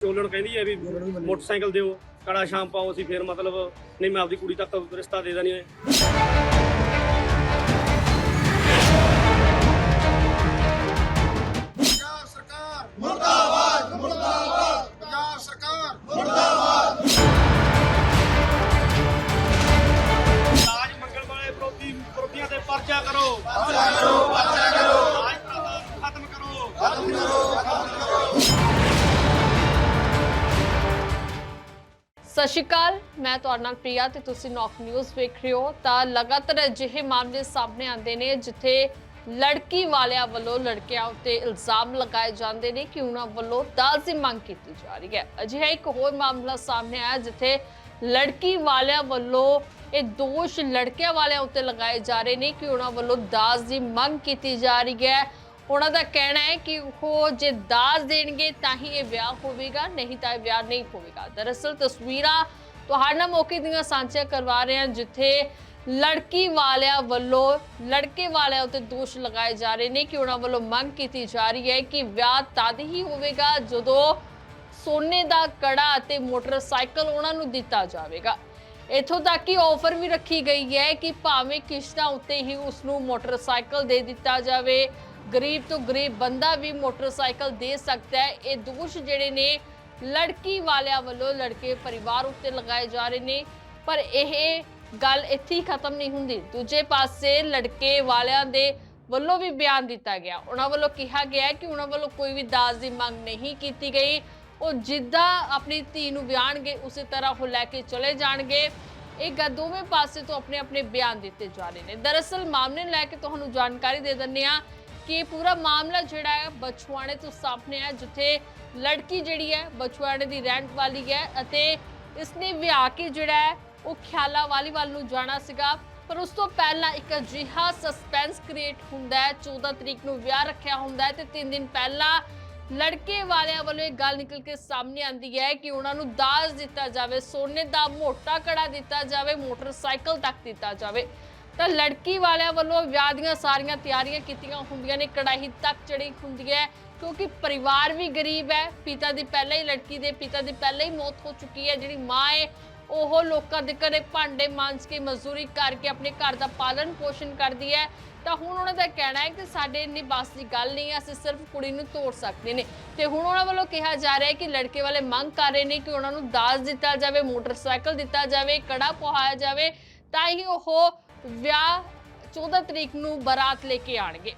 ਚੋਲਣ ਕਹਿੰਦੀ ਹੈ ਵੀ ਮੋਟਰਸਾਈਕਲ ਦਿਓ ਕੜਾ ਸ਼ਾਮ ਪਾਓ ਅਸੀਂ ਫੇਰ ਮਤਲਬ ਨਹੀਂ ਮੈਂ ਆਪਦੀ ਕੁੜੀ ਤੱਕ ਰਿਸ਼ਤਾ ਦੇ ਦੇਣੀ ਹੈ ਰਾਜ ਮੰਗਲ ਵਾਲੇ ਵਿਰੋਧੀ ਵਿਰੋਧੀਆਂ ਤੇ ਪਰਚਾ ਕਰੋ। ਪਰਚਾ ਕਰੋ ਪਰਚਾ ਕਰੋ। ਰਾਜ ਪ੍ਰਥਾ ਨੂੰ ਖਤਮ ਕਰੋ। ਸਤਿ ਸ਼੍ਰੀ ਅਕਾਲ, ਮੈਂ ਤੁਹਾਡੇ ਨਾਲ ਪ੍ਰਿਆ ਤੇ ਤੁਸੀਂ ਨੌਕ ਨਿਊਜ਼ ਵੇਖ ਰਹੇ ਹੋ। ਤਾਂ ਲਗਾਤਾਰ ਅਜਿਹੇ ਮਾਮਲੇ ਸਾਹਮਣੇ ਆਉਂਦੇ ਨੇ ਜਿੱਥੇ ਲੜਕੀ ਵਾਲਿਆਂ ਵੱਲੋਂ ਲੜਕਿਆਂ ਉੱਤੇ ਇਲਜ਼ਾਮ ਲਗਾਏ ਜਾਂਦੇ ਨੇ ਕਿ ਉਹਨਾਂ ਵੱਲੋਂ ਦਾਜ ਦੀ ਮੰਗ ਕੀਤੀ ਜਾ ਰਹੀ ਹੈ। ਅਜਿਹਾ ਇੱਕ ਹੋਰ ਮਾਮਲਾ ਸਾਹਮਣੇ ਆਇਆ ਜਿੱਥੇ ਲੜਕੀ ਵਾਲਿਆਂ ਵੱਲੋਂ ਇਹ ਦੋਸ਼ ਲੜਕਿਆਂ ਵਾਲਿਆਂ ਉੱਤੇ ਲਗਾਏ ਜਾ ਰਹੇ ਨੇ ਕਿ ਉਹਨਾਂ ਵੱਲੋਂ ਦਾਜ ਦੀ ਮੰਗ ਕੀਤੀ ਜਾ ਰਹੀ ਹੈ। ਉਹਨਾਂ ਦਾ ਕਹਿਣਾ ਹੈ ਕਿ ਉਹ ਜੇ ਦਾਜ ਦੇਣਗੇ ਤਾਂ ਹੀ ਇਹ ਵਿਆਹ ਹੋਵੇਗਾ, ਨਹੀਂ ਤਾਂ ਇਹ ਵਿਆਹ ਨਹੀਂ ਹੋਵੇਗਾ। ਦਰਅਸਲ ਤਸਵੀਰਾਂ ਤੁਹਾਡੇ ਨਾਲ ਮੌਕੇ ਦੀਆਂ ਸਾਂਝੀਆਂ ਕਰਵਾ ਰਹੇ ਹਾਂ, ਜਿੱਥੇ ਲੜਕੀ ਵਾਲਿਆਂ ਵੱਲੋਂ, ਲੜਕੇ ਵਾਲਿਆਂ ਉੱਤੇ ਦੋਸ਼ ਲਗਾਏ ਜਾ ਰਹੇ ਨੇ ਕਿ ਉਹਨਾਂ ਵੱਲੋਂ ਮੰਗ ਕੀਤੀ ਜਾ ਰਹੀ ਹੈ ਕਿ ਵਿਆਹ ਤਦ ਹੀ ਹੋਵੇਗਾ ਜਦੋਂ ਸੋਨੇ ਦਾ ਕੜਾ ਅਤੇ ਮੋਟਰਸਾਈਕਲ ਉਹਨਾਂ ਨੂੰ ਦਿੱਤਾ ਜਾਵੇਗਾ। ਇਥੋਂ ਤੱਕ ਕਿ ਆਫਰ ਵੀ ਰੱਖੀ ਗਈ ਹੈ ਕਿ ਭਾਵੇਂ ਕਿਸ਼ਤਾਂ ਉੱਤੇ ਹੀ ਉਸ ਨੂੰ ਮੋਟਰਸਾਈਕਲ ਦੇ ਦਿੱਤਾ ਜਾਵੇ ਗਰੀਬ ਤੋਂ ਗਰੀਬ ਬੰਦਾ ਵੀ ਮੋਟਰਸਾਈਕਲ ਦੇ ਸਕਦਾ ਹੈ। ਇਹ ਦੋਸ਼ ਜਿਹੜੇ ਨੇ, ਲੜਕੀ ਵਾਲਿਆਂ ਵੱਲੋਂ ਲੜਕੇ ਪਰਿਵਾਰ ਉੱਤੇ ਲਗਾਏ ਜਾ ਰਹੇ ਨੇ। ਪਰ ਇਹ ਗੱਲ ਇੱਥੇ ਹੀ ਖਤਮ ਨਹੀਂ ਹੁੰਦੀ। ਦੂਜੇ ਪਾਸੇ ਲੜਕੇ ਵਾਲਿਆਂ ਦੇ ਵੱਲੋਂ ਵੀ ਬਿਆਨ ਦਿੱਤਾ ਗਿਆ। ਉਹਨਾਂ ਵੱਲੋਂ ਕਿਹਾ ਗਿਆ ਕਿ ਉਹਨਾਂ ਵੱਲੋਂ ਕੋਈ ਵੀ ਦਾਜ ਦੀ ਮੰਗ ਨਹੀਂ ਕੀਤੀ ਗਈ। ਉਹ ਜਿੱਦਾਂ ਆਪਣੀ ਧੀ ਨੂੰ ਵਿਆਹਣਗੇ, ਉਸੇ ਤਰ੍ਹਾਂ ਉਹ ਲੈ ਕੇ ਚਲੇ ਜਾਣਗੇ। ਇਹ ਗ- ਦੋਵੇਂ ਪਾਸੇ ਤੋਂ ਆਪਣੇ ਆਪਣੇ ਬਿਆਨ ਦਿੱਤੇ ਜਾ ਰਹੇ ਨੇ। ਦਰਅਸਲ ਮਾਮਲੇ ਨੂੰ ਲੈ ਕੇ ਤੁਹਾਨੂੰ ਜਾਣਕਾਰੀ ਦੇ ਦਿੰਦੇ ਆ ਕਿ ਪੂਰਾ ਮਾਮਲਾ ਜਿਹੜਾ ਹੈ ਬਛਵਾੜੇ ਤੋਂ ਸਾਹਮਣੇ ਹੈ ਜਿੱਥੇ ਲੜਕੀ ਜਿਹੜੀ ਹੈ ਬਛਵਾੜੇ ਦੀ ਰੈਂਟ ਵਾਲੀ ਹੈ ਅਤੇ ਇਸਨੇ ਵਿਆਹ ਕੇ ਜਿਹੜਾ ਹੈ ਉਹ ਖਿਆਲਾ ਵਾਲੀ ਵੱਲ ਨੂੰ ਜਾਣਾ ਸੀਗਾ। ਪਰ ਉਸ ਤੋਂ ਪਹਿਲਾਂ ਇੱਕ ਅਜਿਹਾ ਸਸਪੈਂਸ ਕ੍ਰੀਏਟ ਹੁੰਦਾ ਹੈ 14 ਤਰੀਕ ਨੂੰ ਵਿਆਹ ਰੱਖਿਆ ਹੁੰਦਾ ਹੈ ਤੇ 3 ਦਿਨ ਪਹਿਲਾਂ ਲੜਕੇ ਵਾਲਿਆਂ ਵੱਲੋਂ ਇਹ ਗੱਲ ਨਿਕਲ ਕੇ ਸਾਹਮਣੇ ਆਂਦੀ ਹੈ ਕਿ ਉਹਨਾਂ ਨੂੰ ਦਾਜ ਦਿੱਤਾ ਜਾਵੇ, ਸੋਨੇ ਦਾ ਮੋਟਾ ਕੜਾ ਦਿੱਤਾ ਜਾਵੇ, ਮੋਟਰਸਾਈਕਲ ਤੱਕ ਦਿੱਤਾ ਜਾਵੇ। ਤਾਂ ਲੜਕੀ ਵਾਲਿਆਂ ਵੱਲੋਂ ਵਿਆਹ ਦੀਆਂ ਸਾਰੀਆਂ ਤਿਆਰੀਆਂ ਕੀਤੀਆਂ ਹੁੰਦੀਆਂ ਨੇ, ਕੜਾਹੀ ਤੱਕ ਚੜੀ ਹੁੰਦੀ ਹੈ, ਕਿਉਂਕਿ ਪਰਿਵਾਰ ਵੀ ਗਰੀਬ ਹੈ, ਪਿਤਾ ਦੀ ਪਹਿਲਾਂ ਹੀ ਲੜਕੀ ਦੇ, ਪਿਤਾ ਦੀ ਪਹਿਲਾਂ ਹੀ ਮੌਤ ਹੋ ਚੁੱਕੀ ਹੈ, ਜਿਹੜੀ ਮਾਂ ਹੈ, ਉਹ ਲੋਕਾਂ ਦੇ ਘਰੇ ਭਾਂਡੇ ਮਾਂਜ ਕੇ ਮਜ਼ਦੂਰੀ ਕਰਕੇ ਆਪਣੇ ਘਰ ਦਾ ਪਾਲਣ ਪੋਸ਼ਣ ਕਰਦੀ ਹੈ। ਤਾਂ ਹੁਣ ਉਹਨਾਂ ਦਾ ਕਹਿਣਾ ਹੈ ਕਿ ਸਾਡੇ ਇੰਨੀ ਬਸ ਦੀ ਗੱਲ ਨਹੀਂ ਹੈ, ਅਸੀਂ ਸਿਰਫ ਕੁੜੀ ਨੂੰ ਤੋੜ ਸਕਦੇ ਨੇ। ਤੇ ਹੁਣ ਉਹਨਾਂ ਵੱਲੋਂ ਕਿਹਾ ਜਾ ਰਿਹਾ ਹੈ ਕਿ ਲੜਕੇ ਵਾਲੇ ਮੰਗ ਕਰ ਰਹੇ ਨੇ ਕਿ ਉਹਨਾਂ ਨੂੰ ਦਾਜ ਦਿੱਤਾ ਜਾਵੇ, ਮੋਟਰਸਾਈਕਲ ਦਿੱਤਾ ਜਾਵੇ, ਕੜਾ ਪਵਾਇਆ ਜਾਵੇ, ਤਾਂ ਹੀ ਉਹ ਵਿਆਹ 14 ਤਰੀਕ ਨੂੰ ਬਰਾਤ ਲੈ ਕੇ ਆਣਗੇ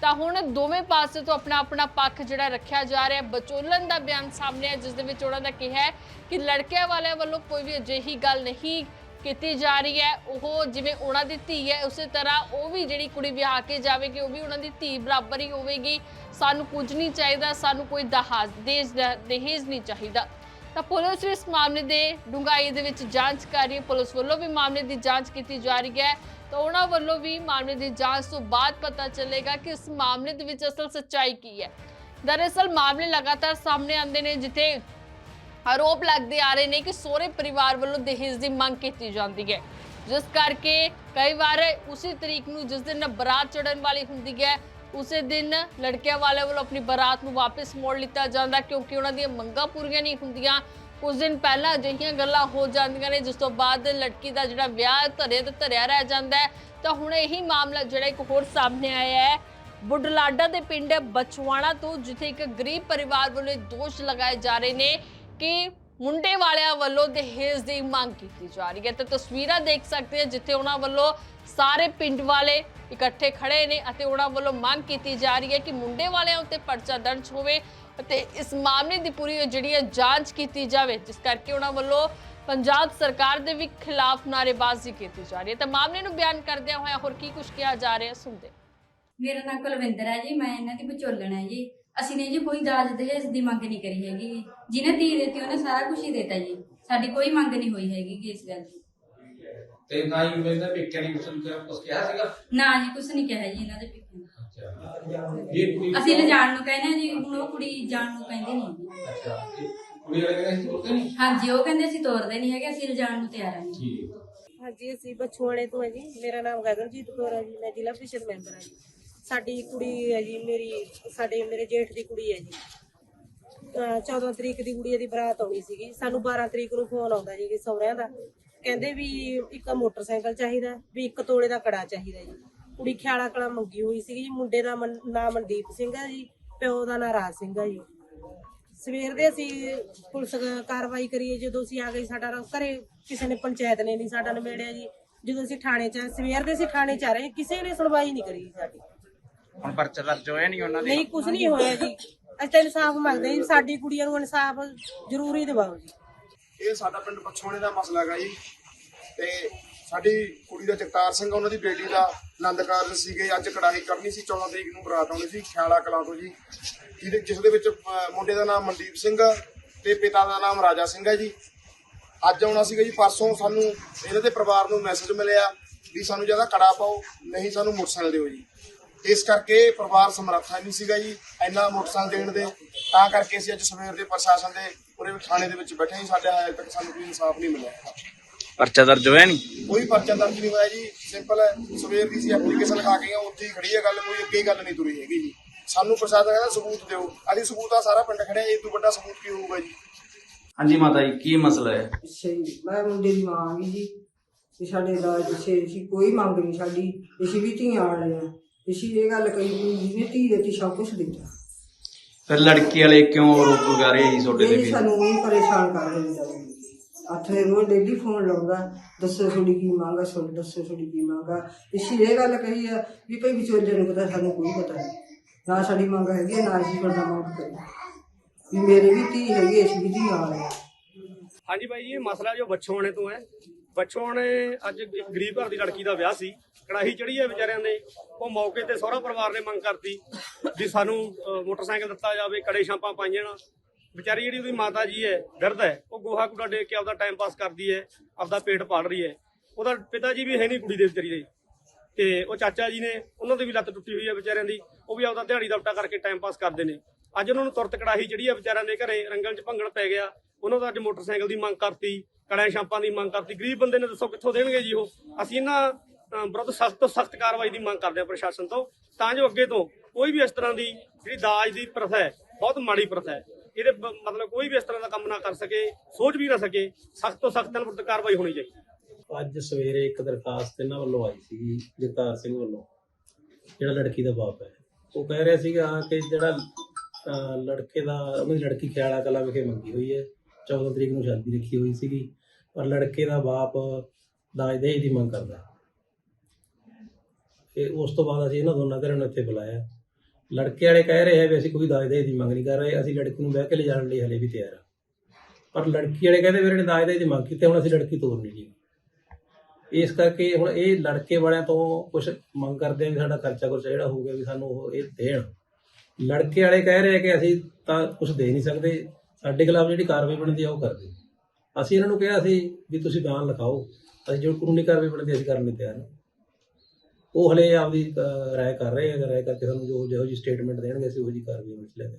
ਤਾਂ ਹੁਣ ਦੋਵੇਂ ਪਾਸੇ ਤੋਂ ਆਪਣਾ ਆਪਣਾ ਪੱਖ ਜਿਹੜਾ ਰੱਖਿਆ ਜਾ ਰਿਹਾ ਹੈ। ਬਚੋਲਨ ਦਾ ਬਿਆਨ ਸਾਹਮਣੇ ਆ ਜਿਸ ਦੇ ਵਿੱਚ ਉਹਨਾਂ ਦਾ ਕਿਹਾ ਹੈ ਕਿ ਲੜਕਿਆਂ ਵਾਲਿਆਂ ਵੱਲੋਂ ਕੋਈ ਵੀ ਅਜਿਹੀ ਗੱਲ ਨਹੀਂ ਕੀਤੀ ਜਾ ਰਹੀ ਹੈ। ਉਹ ਜਿਵੇਂ ਉਹਨਾਂ ਦੀ ਧੀ ਹੈ, ਉਸੇ ਤਰ੍ਹਾਂ ਉਹ ਵੀ ਜਿਹੜੀ ਕੁੜੀ ਵਿਆਹ ਕੇ ਜਾਵੇਗੀ, ਉਹ ਵੀ ਉਹਨਾਂ ਦੀ ਧੀ ਬਰਾਬਰ ਹੀ ਹੋਵੇਗੀ। ਸਾਨੂੰ ਕੁਝ ਨਹੀਂ ਚਾਹੀਦਾ, ਸਾਨੂੰ ਕੋਈ ਦਹਾਜ਼ ਦੇਜ ਦਹੇਜ ਨਹੀਂ ਚਾਹੀਦਾ। ਤਾਂ ਪੁਲਿਸ ਵੀ ਇਸ ਮਾਮਲੇ ਦੇ ਡੂੰਘਾਈ ਦੇ ਵਿੱਚ ਜਾਂਚ ਕਰ ਰਹੀ ਹੈ। ਪੁਲਿਸ ਵੱਲੋਂ ਵੀ ਮਾਮਲੇ ਦੀ ਜਾਂਚ ਕੀਤੀ ਜਾ ਰਹੀ ਹੈ। ਤਾਂ ਉਹਨਾਂ ਵੱਲੋਂ ਵੀ ਮਾਮਲੇ ਦੀ ਜਾਂਚ ਤੋਂ ਬਾਅਦ ਪਤਾ ਚੱਲੇਗਾ ਕਿ ਇਸ ਮਾਮਲੇ ਦੇ ਵਿੱਚ ਅਸਲ ਸੱਚਾਈ ਕੀ ਹੈ। ਦਰਅਸਲ ਮਾਮਲੇ ਲਗਾਤਾਰ ਸਾਹਮਣੇ ਆਉਂਦੇ ਨੇ, ਜਿੱਥੇ ਆਰੋਪ ਲੱਗਦੇ ਆ ਰਹੇ ਨੇ ਕਿ ਸਹੁਰੇ ਪਰਿਵਾਰ ਵੱਲੋਂ ਦਹੇਜ ਦੀ ਮੰਗ ਕੀਤੀ ਜਾਂਦੀ ਹੈ। ਜਿਸ ਕਰਕੇ ਕਈ ਵਾਰ ਉਸੇ ਤਰੀਕ ਨੂੰ ਜਿਸ ਦਿਨ ਬਰਾਤ ਚੜਨ ਵਾਲੀ ਹੁੰਦੀ ਹੈ ਉਸੇ ਦਿਨ ਲੜਕਿਆਂ ਵਾਲਿਆਂ ਵੱਲੋਂ ਆਪਣੀ ਬਰਾਤ ਨੂੰ ਵਾਪਸ ਮੋੜ ਲਿੱਤਾ ਜਾਂਦਾ ਕਿਉਂਕਿ ਉਹਨਾਂ ਦੀਆਂ ਮੰਗਾਂ ਪੂਰੀਆਂ ਨਹੀਂ ਹੁੰਦੀਆਂ। ਕੁਝ ਦਿਨ ਪਹਿਲਾਂ ਅਜਿਹੀਆਂ ਗੱਲਾਂ ਹੋ ਜਾਂਦੀਆਂ ਨੇ, ਜਿਸ ਤੋਂ ਬਾਅਦ ਲੜਕੀ ਦਾ ਜਿਹੜਾ ਵਿਆਹ ਧਰੇ ਤੇ ਧਰਿਆ ਰਹਿ ਜਾਂਦਾ ਹੈ। ਤਾਂ ਹੁਣ ਇਹੀ ਮਾਮਲਾ ਜਿਹੜਾ ਇੱਕ ਹੋਰ ਸਾਹਮਣੇ ਆਇਆ ਹੈ। ਬੁਢਲਾਡਾ ਦੇ ਪਿੰਡ ਬਚਵਾਣਾ ਤੋਂ, ਜਿੱਥੇ ਇੱਕ ਗਰੀਬ ਪਰਿਵਾਰ ਵੱਲੋਂ ਦੋਸ਼ ਲਗਾਏ ਜਾ ਰਹੇ ਨੇ ਕਿ ਮੁੰਡੇ ਵਾਲਿਆਂ ਵੱਲੋਂ ਦਹੇਜ ਦੀ ਮੰਗ ਕੀਤੀ ਜਾ ਰਹੀ ਹੈ। ਤੇ ਤਸਵੀਰਾਂ ਦੇਖ ਸਕਦੇ ਹੋ ਜਿੱਥੇ ਉਹਨਾਂ ਵੱਲੋਂ ਸਾਰੇ ਪਿੰਡ ਵਾਲੇ ਇਕੱਠੇ ਖੜੇ ਨੇ ਅਤੇ ਉਹਨਾਂ ਵੱਲੋਂ ਮੰਗ ਕੀਤੀ ਜਾ ਰਹੀ ਹੈ ਕਿ ਮੁੰਡੇ ਵਾਲਿਆਂ ਉੱਤੇ ਪਰਚਾ ਦਰਜ ਹੋਵੇ ਅਤੇ ਇਸ ਮਾਮਲੇ ਦੀ ਪੂਰੀ ਜਿਹੜੀ ਹੈ ਜਾਂਚ ਕੀਤੀ ਜਾਵੇ, ਜਿਸ ਕਰਕੇ ਉਹਨਾਂ ਵੱਲੋਂ ਪੰਜਾਬ ਸਰਕਾਰ ਦੇ ਵੀ ਖਿਲਾਫ ਨਾਅਰੇਬਾਜ਼ੀ ਕੀਤੀ ਜਾ ਰਹੀ ਹੈ। ਤਾਂ ਮਾਮਲੇ ਨੂੰ ਬਿਆਨ ਕਰਦਿਆਂ ਹੋਇਆ ਹੋਰ ਕੀ ਕੁਝ ਕਿਹਾ ਜਾ ਰਿਹਾ ਸੁਣਦੇ ਮੇਰਾ ਨਾਮ ਕੁਲਵਿੰਦਰ ਹੈ ਜੀ, ਮੈਂ ਇਹਨਾਂ ਦੀ ਵਿਚੋਲਣ ਹੈ ਜੀ। ਅਸੀਂ ਨੇ ਜੀ ਕੋਈ ਦਾਜ ਦਹੇਜ ਦੀ ਮੰਗ ਨਹੀਂ ਕਰੀ ਹੈਗੀ। ਜੀ। ਜਿਹਨੇ ਧੀ ਦਿੱਤੀ ਉਹਨੇ ਸਾਰਾ ਕੁਝ ਹੀ ਦਿੱਤਾ ਜੀ। ਸਾਡੀ ਕੋਈ ਮੰਗ ਨਹੀਂ ਹੋਈ ਹੈਗੀ ਗੀ ਇਸ ਗੱਲ ਦੀ। ਤੇ ਨਾ ਹੀ ਮੇਰੇ ਪੇਕਿਆਂ ਨੇ ਕੁਛ ਕੁਛ ਕਿਹਾ ਸੀਗਾ? ਨਾ ਜੀ ਕੁਝ ਨਹੀਂ ਕਿਹਾ ਜੀ ਇਹਨਾਂ ਦੇ ਪਿੱਛੇ ਅੱਛਾ। ਇਹ ਕੁੜੀ ਅਸੀਂ ਲਿਜਾਣ ਨੂੰ ਕਹਿੰਦੇ ਹਾਂ ਜੀ ਹੁਣ ਉਹ ਕੁੜੀ ਜਾਣ ਨੂੰ ਕਹਿੰਦੇ ਨਹੀਂ ਜੀ। ਅੱਛਾ ਇਹ ਕੁੜੀ ਵਾਲੇ ਕਹਿੰਦੇ ਸੀ ਤੋਰਦੇ ਨਹੀਂ? ਹਾਂਜੀ ਉਹ ਕਹਿੰਦੇ ਅਸੀਂ ਤੋਰਦੇ ਨਹੀਂ ਹੈਗੇ ਅਸੀਂ ਲਿਜਾਣ ਨੂੰ ਤਿਆਰ ਹਾਂ ਜੀ। ਜੀ ਹਾਂਜੀ ਅਸੀਂ ਬਛੂਆਣੇ ਤੋਂ ਹੈ ਜੀ। ਮੇਰਾ ਨਾਮ ਗਗਨਜੀਤ ਕੌਰ ਹੈ ਜੀ ਮੈਂ ਜ਼ਿਲ੍ਹਾ ਪ੍ਰੀਸ਼ਦ ਮੈਂਬਰ ਹਾਂ ਜੀ। ਸਾਡੀ ਕੁੜੀ ਹੈ ਜੀ, ਮੇਰੀ, ਸਾਡੇ, ਮੇਰੇ ਜੇਠ ਦੀ ਕੁੜੀ ਹੈ ਜੀ। ਅਹ 14 ਤਰੀਕ ਦੀ ਕੁੜੀ ਦੀ ਬਰਾਤ ਆਉਣੀ ਸੀਗੀ। ਸਾਨੂੰ 12 ਤਰੀਕ ਨੂੰ ਫੋਨ ਆਉਂਦਾ ਜੀ ਕਿ ਸਹੁਰਿਆਂ ਦਾ। ਕਹਿੰਦੇ ਵੀ ਇੱਕ ਮੋਟਰਸਾਈਕਲ ਚਾਹੀਦਾ ਵੀ ਇੱਕ ਤੋਲੇ ਦਾ ਕੜਾ ਚਾਹੀਦਾ ਜੀ। ਕੁੜੀ ਖਿਆਲਾ ਕਲਾ ਮੰਗੀ ਹੋਈ ਸੀਗੀ ਜੀ। ਮੁੰਡੇ ਦਾ ਮਨ- ਨਾਂ ਮਨਦੀਪ ਸਿੰਘ ਹੈ ਜੀ, ਪਿਓ ਦਾ ਨਾਂ ਰਾਜ ਸਿੰਘ ਹੈ ਜੀ। ਸਵੇਰ ਦੇ ਅਸੀਂ ਪੁਲਿਸ ਕ- ਕਾਰਵਾਈ ਕਰੀਏ। ਜਦੋਂ ਅਸੀਂ ਆ ਗਏ ਸਾਡਾ ਰ- ਘਰੇ ਕਿਸੇ ਨੇ ਪੰਚਾਇਤ ਨੇ ਨਹੀਂ ਸਾਡਾ ਨਿਬੇੜਿਆ ਜੀ। ਜਦੋਂ ਅਸੀਂ ਥਾਣੇ ਚ ਸਵੇਰ ਦੇ ਅਸੀਂ ਥਾਣੇ ਚ ਆ ਰਹੇ ਕਿਸੇ ਨੇ ਸੁਣਵਾਈ ਨਹੀਂ ਕਰੀ ਜੀ ਸਾਡੀ। ਹੁਣ ਪਰਚਾ ਦਰਜ ਹੋਇਆ ਨਹੀਂ ਉਹਨਾਂ ਦੇ। ਨਹੀਂ ਕੁਝ ਨਹੀਂ ਹੋਇਆ ਜੀ। ਅਸੀਂ ਤਾਂ ਇਨਸਾਫ ਮੰਗਦੇ ਹਾਂ ਜੀ। ਸਾਡੀ ਕੁੜੀਆਂ ਨੂੰ ਇਨਸਾਫ ਜ਼ਰੂਰੀ ਦਿਵਾਓ ਜੀ। ਇਹ ਸਾਡਾ ਪਿੰਡ ਪਛੋਣੇ ਦਾ ਮਸਲਾ ਹੈਗਾ ਜੀ। ਤੇ ਸਾਡੀ ਕੁੜੀ ਦਾ ਜਗਤਾਰ ਸਿੰਘ ਉਹਨਾਂ ਦੀ ਬੇਟੀ ਦਾ ਆਨੰਦ ਕਾਰਜ ਸੀਗੇ। ਅੱਜ ਕੜਾਈ ਕਰਨੀ ਸੀ 14 ਤਰੀਕ ਨੂੰ ਬਰਾਤ ਆਉਣੀ ਸੀ ਖਿਆਲਾ ਕਲਾਂ ਤੋਂ ਜੀ। ਜਿਹਦੇ ਜਿਸ ਦੇ ਵਿੱਚ ਅਹ, ਮੁੰਡੇ ਦਾ ਨਾਮ ਮਨਦੀਪ ਸਿੰਘ ਤੇ ਪਿਤਾ ਦਾ ਨਾਮ ਰਾਜਾ ਸਿੰਘ ਹੈ ਜੀ। ਅੱਜ ਆਉਣਾ ਸੀਗਾ ਜੀ। ਪਰਸੋਂ ਸਾਨੂੰ ਇਹਨਾਂ ਦੇ ਪਰਿਵਾਰ ਨੂੰ ਮੈਸੇਜ ਮਿਲਿਆ ਵੀ ਸਾਨੂੰ ਜ਼ਿਆਦਾ ਕੜਾ ਪਾਓ ਨਹੀਂ ਸਾਨੂੰ ਮੋਟਰਸਾਈਕਲ ਦਿਓ ਜੀ। ਇਸ ਕਰਕੇ ਪਰਿਵਾਰ ਸਮਰੱਥਾ ਨਹੀਂ ਸੀਗਾ ਜੀ ਇੰਨਾ ਮੋਟਰਸਾਈਕਲ ਦੇਣ ਦੇ। ਤਾਂ ਕਰਕੇ ਅਸੀਂ ਅੱਜ ਸਵੇਰ ਦੇ ਪ੍ਰਸ਼ਾਸਨ ਦੇ ਪੂਰੇ ਥਾਣੇ ਦੇ ਵਿੱਚ ਬੈਠੇ ਹਾਂ ਸਾਡੇ ਹਾਲੇ ਤੱਕ ਸਾਨੂੰ ਕੋਈ ਇਨਸਾਫ ਨਹੀਂ ਮਿਲਿਆ। ਪਰਚਾ ਦਰਜ ਹੋਇਆ ਨਹੀਂ? ਕੋਈ ਪਰਚਾ ਦਰਜ ਨਹੀਂ ਹੋਇਆ ਜੀ ਸਿੰਪਲ ਹੈ ਸਵੇਰ ਦੀ ਸੀ ਐਪਲੀਕੇਸ਼ਨ ਲਗਾ ਕੇ ਗਏ ਹਾਂ, ਉੱਥੇ ਹੀ ਖੜੀ ਹੈ ਗੱਲ ਕੋਈ ਅੱਗੇ ਗੱਲ ਨਹੀਂ ਤੁਰੀ ਹੈਗੀ ਜੀ। ਸਾਨੂੰ ਪ੍ਰਸ਼ਾਸਨ ਕਹਿੰਦਾ ਸਬੂਤ ਦਿਓ ਅਸੀਂ ਸਬੂਤ ਆ ਸਾਰਾ ਪਿੰਡ ਖੜਿਆ ਇਹ ਤੋਂ ਵੱਡਾ ਸਬੂਤ ਕੀ ਹੋਊਗਾ ਜੀ? ਹਾਂਜੀ ਮਾਤਾ ਜੀ ਕੀ ਮਸਲਾ ਹੈ? ਅੱਛਾ ਜੀ ਮੈਂ ਮੁੰਡੇ ਦੀ ਮਾਂ ਵੀ ਜੀ ਤੇ ਸਾਡੇ ਦਾਜ ਪਿੱਛੇ ਅਸੀਂ ਕੋਈ ਮੰਗ ਨਹੀਂ ਸਾਡੀ ਅਸੀਂ ਵੀ ਧੀਆਂ ਵਾਲੇ ਆ ਅਸੀਂ ਇਹ ਗੱਲ ਕਹੀ ਵੀ ਜਿਹਨੇ ਧੀ ਦਿੱਤੀ ਸਭ ਕੁਝ ਦਿੱਤਾ। ਫਿਰ ਲੜਕੀ ਵਾਲੇ ਕਿਉਂ ਰੋਕ ਲਗਾ ਰਹੇ ਸੀ ਤੁਹਾਡੇ ਤੇ ਇਹ ਵੀ ਸਾਨੂੰ ਵੀ ਪਰੇਸ਼ਾਨ ਕਰ ਰਹੇ ਨੇ ਆਥਰੇ ਰੋਜ਼ ਡੇਲੀ ਫੋਨ ਲਾਉਂਦਾ ਦੱਸੋ ਤੁਹਾਡੀ ਕੀ ਮੰਗ ਆ ਦੱਸੋ ਤੁਹਾਡੀ ਕੀ ਮੰਗ ਆ। ਅਸੀਂ ਇਹ ਗੱਲ ਕਹੀ ਆ ਵੀ ਭਈ ਵਿਚੋਲੇ ਨੂੰ ਪਤਾ ਸਾਨੂੰ ਕੋਈ ਪਤਾ ਨਹੀਂ। ਨਾ ਸਾਡੀ ਮੰਗ ਹੈਗੀ ਆ, ਨਾ ਅਸੀਂ ਬੰਦਾ ਮੰਗ ਕਰੀ ਵੀ ਮੇਰੇ ਵੀ ਧੀ ਹੈਗੀ ਅਸੀਂ ਵੀ ਵਾਲੇ ਆ। ਹਾਂਜੀ ਬਾਈ ਜੀ ਇਹ ਮਸਲਾ ਜੋ ਬੱਚੋਣੇ ਤੋਂ ਬੱਚੋਂ ਨੇ ਅੱਜ ਇੱਕ ਗਰੀਬ ਘਰ ਦੀ ਲੜਕੀ ਦਾ ਵਿਆਹ ਸੀ, ਕੜਾਹੀ ਚੜੀ ਹੈ ਵਿਚਾਰਿਆਂ ਨੇ, ਉਹ ਮੌਕੇ ਤੇ ਸਹੁਰਾ ਪਰਿਵਾਰ ਨੇ ਮੰਗ ਕਰਤੀ ਵੀ ਸਾਨੂੰ ਮੋਟਰਸਾਈਕਲ ਦਿੱਤਾ ਜਾਵੇ, ਕੜੇ ਛਾਪਾਂ ਪਾਈਆਂ ਵਿਚਾਰੀ ਜਿਹੜੀ ਉਹਦੀ ਮਾਤਾ ਜੀ ਹੈ ਦਰਦ ਹੈ, ਉਹ ਗੋਹਾ ਕੂੜਾ ਦੇ ਕੇ ਆਪਦਾ ਟਾਈਮ ਪਾਸ ਕਰਦੀ ਹੈ, ਆਪਦਾ ਪੇਟ ਪਾਲ ਰਹੀ ਹੈ। ਉਹਦਾ ਪਿਤਾ ਜੀ ਵੀ ਹੈ ਨਹੀਂ ਕੁੜੀ ਦੇ ਵਿਚਾਰੀ ਦੇ। ਤੇ ਉਹ ਚਾਚਾ ਜੀ ਨੇ, ਉਹਨਾਂ ਦੀ ਵੀ ਲੱਤ ਟੁੱਟੀ ਹੋਈ ਹੈ ਵਿਚਾਰਿਆਂ ਦੀ, ਉਹ ਵੀ ਆਪਦਾ ਦਿਹਾੜੀ ਦਪਟਾ ਕਰਕੇ ਟਾਈਮ ਪਾਸ ਕਰਦੇ ਨੇ। ਅੱਜ ਉਹਨਾਂ ਨੂੰ ਤੁਰਤ ਕੜਾਹੀ ਜਿਹੜੀ ਆ ਵਿਚਾਰਿਆਂ ਦੇ ਘਰੇ ਰੰਗਣ ਚ ਭੰਗਣ ਪੈ ਗਿਆ। ਉਹਨਾਂ ਦਾ ਅੱਜ ਮੋਟਰਸਾਈਕਲ ਦੀ ਮੰਗ ਕਰਤੀ ਕੜਾਂ ਛਾਪਾਂ ਦੀ ਮੰਗ ਕਰਤੀ। ਗਰੀਬ ਬੰਦੇ ਨੇ ਦੱਸੋ ਕਿੱਥੋਂ ਦੇਣਗੇ ਜੀ ਉਹ? ਅਸੀਂ ਇਹਨਾਂ ਵਿਰੁੱਧ ਸਖਤ ਤੋਂ ਸਖਤ ਕਾਰਵਾਈ ਦੀ ਮੰਗ ਕਰਦੇ ਹਾਂ ਪ੍ਰਸ਼ਾਸਨ ਤੋਂ। ਤਾਂ ਜੋ ਅੱਗੇ ਤੋਂ ਕੋਈ ਵੀ ਇਸ ਤਰ੍ਹਾਂ ਦੀ ਜਿਹੜੀ ਦਾਜ ਦੀ ਪ੍ਰਥਾ ਹੈ, ਬਹੁਤ ਮਾੜੀ ਪ੍ਰਥਾ ਹੈ, ਇਹਦੇ ਮਤਲਬ ਕੋਈ ਵੀ ਇਸ ਤਰ੍ਹਾਂ ਦਾ ਕੰਮ ਨਾ ਕਰ ਸਕੇ, ਸੋਚ ਵੀ ਨਾ ਸਕੇ, ਸਖਤ ਤੋਂ ਸਖਤ ਨਾਲ ਕਾਰਵਾਈ ਹੋਣੀ ਚਾਹੀਦੀ। ਅੱਜ ਸਵੇਰੇ ਇੱਕ ਦਰਖਾਸਤ ਇਹਨਾਂ ਵੱਲੋਂ ਆਈ ਸੀ, ਜਗਤਾਰ ਸਿੰਘ ਵੱਲੋਂ, ਜਿਹੜਾ ਲੜਕੀ ਦਾ ਬਾਪ ਹੈ। ਉਹ ਕਹਿ ਰਿਹਾ ਸੀਗਾ ਕਿ ਜਿਹੜਾ ਲੜਕੇ ਦਾ, ਉਹਦੀ ਲੜਕੀ ਖਿਆਲਾ ਕਲਾ ਵਿਖੇ ਮੰਗੀ ਹੋਈ ਹੈ। 14 ਤਰੀਕ ਨੂੰ ਸ਼ਾਦੀ ਰੱਖੀ ਹੋਈ ਸੀਗੀ, ਪਰ ਲੜਕੇ ਦਾ ਬਾਪ ਦਾਜ ਦਹੇਜ ਦੀ ਮੰਗ ਕਰਦਾ। ਤੇ ਉਸ ਤੋਂ ਬਾਅਦ ਅਸੀਂ ਇਹਨਾਂ ਦੋਨਾਂ ਘਰਾਂ ਨੂੰ ਇੱਥੇ ਬੁਲਾਇਆ। ਲੜਕੇ ਵਾਲੇ ਕਹਿ ਰਹੇ ਆ ਵੀ ਅਸੀਂ ਕੋਈ ਦਾਜ ਦਹੇਜ ਦੀ ਮੰਗ ਨਹੀਂ ਕਰ ਰਹੇ, ਅਸੀਂ ਲੜਕੀ ਨੂੰ ਬਹਿ ਕੇ ਲਿਜਾਣ ਲਈ ਹਲੇ ਵੀ ਤਿਆਰ ਆ। ਪਰ ਲੜਕੀ ਵਾਲੇ ਕਹਿੰਦੇ ਵੀਰੇ ਨੇ ਦਾਜ ਦਹੇਜ ਦੀ ਮੰਗ ਕੀਤੀ, ਹੁਣ ਅਸੀਂ ਲੜਕੀ ਤੋਰਨੀ ਜੀ। ਇਸ ਕਰਕੇ ਹੁਣ ਇਹ ਲੜਕੇ ਵਾਲਿਆਂ ਤੋਂ ਕੁਝ ਮੰਗ ਕਰਦੇ ਆ ਵੀ ਸਾਡਾ ਖਰਚਾ ਖੁਰਚਾ ਜਿਹੜਾ ਹੋ ਗਿਆ ਵੀ ਸਾਨੂੰ ਉਹ ਇਹ ਦੇਣ। ਲੜਕੇ ਵਾਲੇ ਕਹਿ ਰਹੇ ਆ ਕਿ ਅਸੀਂ ਤਾਂ ਕੁਝ ਦੇ ਨਹੀਂ ਸਕਦੇ। ਸਾਡੇ ਖਿਲਾਫ ਜਿਹੜੀ ਕਾਰਵਾਈ ਬਣਦੀ ਆ, ਉਹ ਕਰਦੇ। ਅਸੀਂ ਇਹਨਾਂ ਨੂੰ ਕਿਹਾ ਸੀ ਵੀ ਤੁਸੀਂ ਬਿਆਨ ਲਿਖਾਓ। ਅਸੀਂ ਜੋ ਕਾਨੂੰਨੀ ਕਾਰਵਾਈ ਬਣਦੀ ਅਸੀਂ ਕਰਨ ਲਈ ਤਿਆਰ ਹਾਂ। ਉਹ ਹਲੇ ਆਪਦੀ ਰਾਏ ਕਰ ਰਹੇ ਆ ਰਾਏ ਕਰਕੇ ਸਾਨੂੰ ਜੋ ਜਿਹੋ ਜੀ ਸਟੇਟਮੈਂਟ ਦੇਣਗੇ, ਅਸੀਂ ਉਹੋ ਜੀ ਕਾਰਵਾਈ ਵਿੱਚ ਲੈ ਕੇ